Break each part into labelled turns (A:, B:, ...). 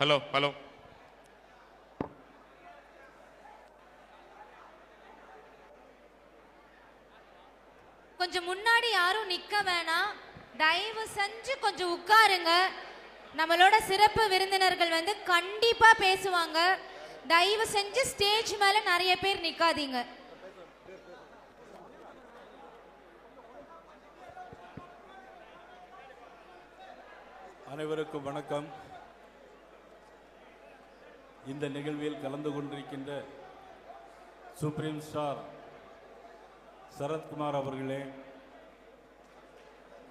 A: Hello hello.
B: கொஞ்சம் முன்னாடி யாரும் நிக்க வேணாம். தயவு செஞ்சு கொஞ்சம் உட்காருங்க. நம்மளோட சிறப்பு விருந்தினர்கள் வந்து கண்டிப்பா பேசுவாங்க. தயவு செஞ்சு ஸ்டேஜ் மேல நிறைய பேர் நிக்காதீங்க.
C: அனைவருக்கும் வணக்கம். இந்த நிகழ்வில் கலந்து கொண்டிருக்கின்ற சுப்ரீம் ஸ்டார் சரத்குமார் அவர்களே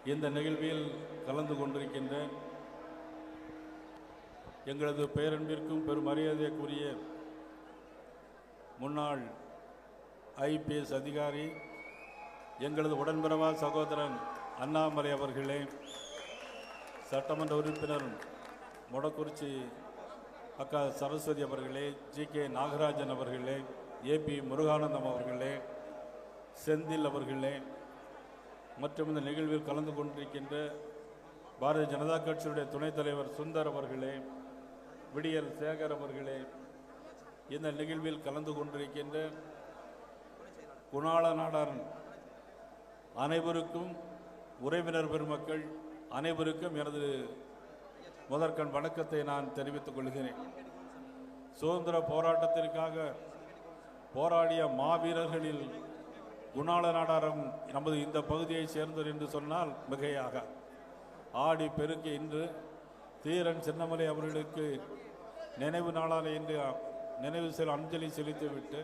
C: இந்த நிகழ்வில் கலந்து கொண்டிருக்கின்ற எங்களது பேரன்பிற்கும் பெரும் மரியாதைக்குரிய முன்னாள் ஐபிஎஸ் அதிகாரி எங்களது உடன்பிறவா சகோதரன் அண்ணாமலை அவர்களே சட்டமன்ற உறுப்பினர் மொடக்குறிச்சி அக்கா சரஸ்வதி அவர்களே ஜி கே நாகராஜன் அவர்களே ஏபி முருகானந்தம் அவர்களே செந்தில் அவர்களே மற்றும் இந்த நிகழ்வில் கலந்து கொண்டிருக்கின்ற பாரதிய ஜனதா கட்சியுடைய துணைத் தலைவர் சுந்தர் அவர்களே விடியல் சேகர் அவர்களே இந்த நிகழ்வில் கலந்து கொண்டிருக்கின்ற குணாள நாடார் அனைவருக்கும் உறவினர் பெருமக்கள் அனைவருக்கும் எனது முதற்கண் வணக்கத்தை நான் தெரிவித்துக் கொள்கிறேன். சுதந்திர போராட்டத்திற்காக போராடிய மாவீரர்களில் குணாள நாடாரம் நமது இந்த பகுதியை சேர்ந்தவர் என்று சொன்னால் மிகையாக. ஆடி பெருக்கி இன்று தீரன் சின்னமலை அவர்களுக்கு நினைவு நாளான இன்று நினைவு செல் அஞ்சலி செலுத்திவிட்டு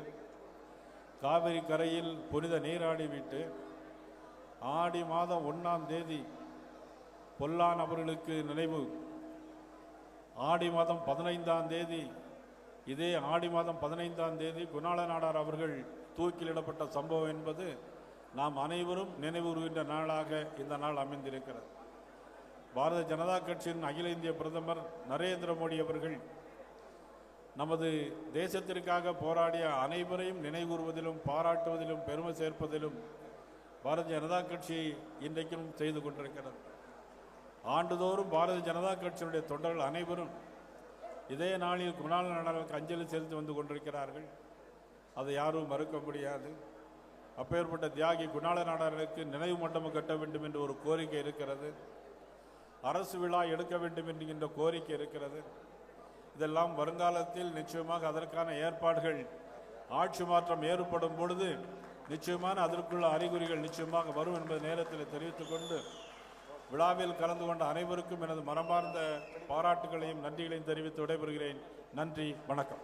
C: காவிரி கரையில் புனித நீராடி விட்டு ஆடி மாதம் ஒன்றாம் தேதி பொல்லான் அவர்களுக்கு நினைவு ஆடி மாதம் பதினைந்தாம் தேதி இதே ஆடி மாதம் பதினைந்தாம் தேதி குணாள நாடார் அவர்கள் தூக்கிலிடப்பட்ட சம்பவம் என்பது நாம் அனைவரும் நினைவுறுகின்ற நாளாக இந்த நாள் அமைந்திருக்கிறது. பாரத ஜனதா கட்சியின் அகில இந்திய பிரதமர் நரேந்திர மோடி அவர்கள் நமது தேசத்திற்காக போராடிய அனைவரையும் நினைவுறுவதிலும் பாராட்டுவதிலும் பெருமை சேர்ப்பதிலும் பாரதிய ஜனதா கட்சி இன்றைக்கும் செய்து கொண்டிருக்கிறது. ஆண்டுதோறும் பாரதிய ஜனதா கட்சியினுடைய தொண்டர்கள் அனைவரும் இதே நாளில் குணால் நடனுக்கு அஞ்சலி செலுத்தி வந்து கொண்டிருக்கிறார்கள். அதை யாரும் மறுக்க முடியாது. அப்பேற்பட்ட தியாகி குணாள நாடாருக்கு நினைவு மண்டபம் கட்ட வேண்டும் என்று ஒரு கோரிக்கை இருக்கிறது. அரசு விழா எடுக்க வேண்டும் என்கின்ற கோரிக்கை இருக்கிறது. இதெல்லாம் வருங்காலத்தில் நிச்சயமாக அதற்கான ஏற்பாடுகள் ஆட்சி மாற்றம் ஏற்படும் பொழுது நிச்சயமான அதற்குள்ள அறிகுறிகள் நிச்சயமாக வரும் என்பதை நேரத்தில் தெரிவித்துக் கொண்டு விழாவில் கலந்து கொண்ட அனைவருக்கும் எனது மனமார்ந்த பாராட்டுகளையும் நன்றிகளையும் தெரிவித்து விடைபெறுகிறேன். நன்றி வணக்கம்.